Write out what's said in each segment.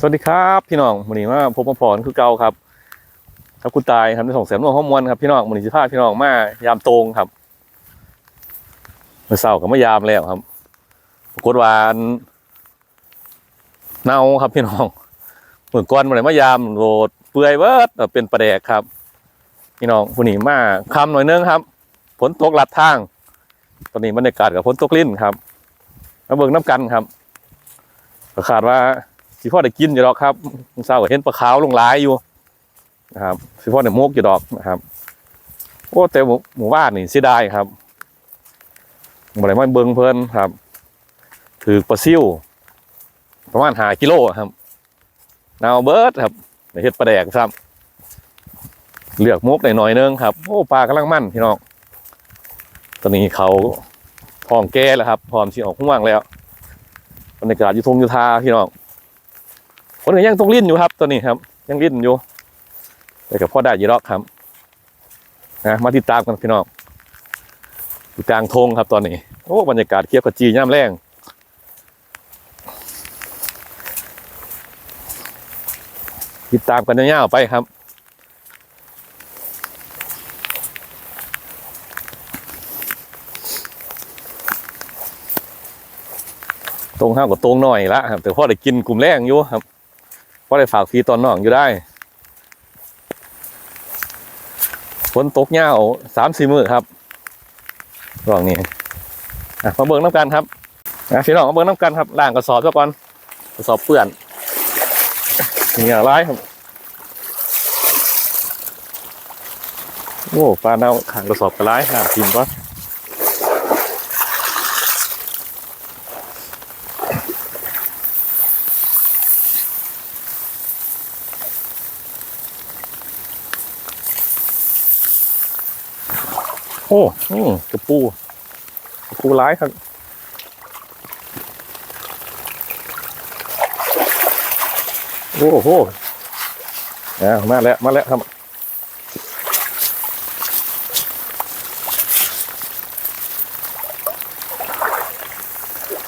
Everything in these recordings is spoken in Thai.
สวัสดีครับพี่น้องวันนี้มาพบมาพรคือเก่าครับครับคุณตายครับในส่งเสริมโลกข้อมวลครับพี่น้องวันนี้สิพาพี่น้องมายามตรงครับเมื่อเช้าก็มายามแล้วครับปรากฏว่านเน่าครับพี่น้องเหมือนก้อนมาเลยมายามโรดเปื่อยเบิดเออเป็นประแดกครับ พี่น้องวันนี้มาคำหน่อยนึงครับฝนตกหลัดทาง ตอนนี้บรรยากาศกับฝนตกลิ้นครับมาเบิ่งน้ำกันครับคาดว่า สิพ่อได้กินอยู่ดอกครับมื้อเช้าเห็นปลาขาวลงหลายอยู่นะครับสิพ่อได้มกอยู่ดอกนะครับโอ้แต่หมู่หมู่บ้านนี่เสียดายครับบ่ได้มาเบิ่งเพิ่นครับถือปลาซิ่วประมาณ5กิโลครับนาวเบิร์ดครับเฮ็ดปลาแดกครับเลือกมกหน่อยนึงครับโอ้ปลากำลังมั่นพี่น้องตอนนี้เขาพร้อมแก่แล้วครับพร้อมสิออกห่วงแล้วบรรยากาศยู่ทงยู่ทาพี่น้อง คนก็ยังต้องลิ้นอยู่ครับ ตัวนี้ครับ ยังลิ้นอยู่แต่กับพ่อได้ยีรอกครับนะมาติดตามกันพี่น้องอยู่กลางทงครับตอนนี้โอ้บรรยากาศเคียบกับจีย่ามแรงติดตามกันยาวๆไปครับตรงห้าวกับตรงหน่อยละครับแต่พ่อได้กินกลุ่มแรกอยู่ครับ พ่อได้ฝากฟีตอนน้องอยู่ได้ฝนตกเงาสามสี่มือครับระหว่างนี้อ่มาเบิ่งน้ำกันครับนะพี่น้องมาเบิ่งน้ำกันครับล่างกระสอบซะก่อนกระสอบเปื่อนเหนียวร้ายครับโอ้ปลาเน่าขางกระสอบกระไรหาทีมก่อน โอ้อืมกระปูกระปูร้ายครับโอ้โหอ่ามาแล้ว มาแล้วครับ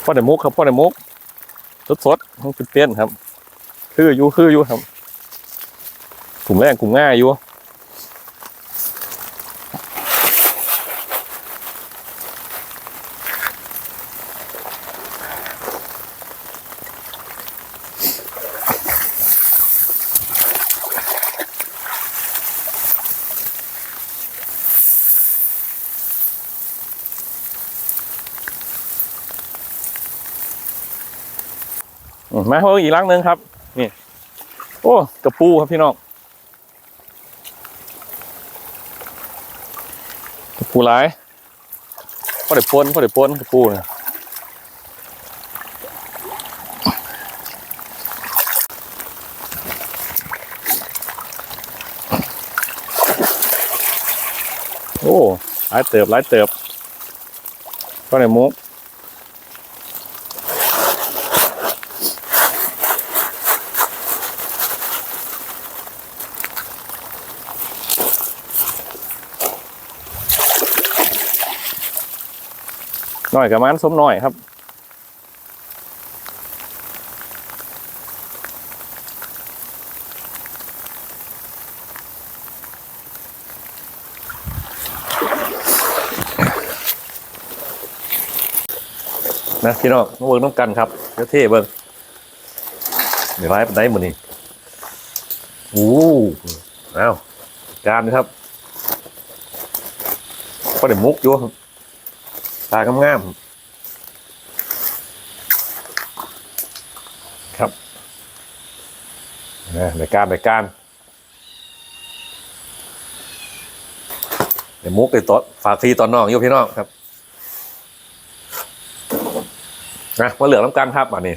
พ่อได้มุกครับ พ่อได้มุกสดสดๆมันเป็นเปี้ยนครับ คืออยู่คืออยู่ครับ กลุ่มแรกกลุ่มง่ายอยู่ มาเพิ่มอีกลังหนึ่งครับ นี่ โอ้กระปูครับพี่น้องกระปูหลายพอได้ปนพอได้ปนกระปูเนี่ยโอ้หลายเติบหลายเติบก็ได้มุก หน่อยกับมันสมหน่อยครับนะพี่น้องมาเวิร์กน้ำกันครับเดี๋ยวเท่เบิ้งเดี๋ยวไล่ไปได้หมดนี่โอ้อ้าวการครับก็ได้มุกอยู่ครับ ตากงาม ๆ ครับนะในการในการเดี๋ยวมุกไอ้ตอฝากฟรีตอนน้องอยู่พี่น้องครับนะมาเหลืองน้ำกันครับอันนี้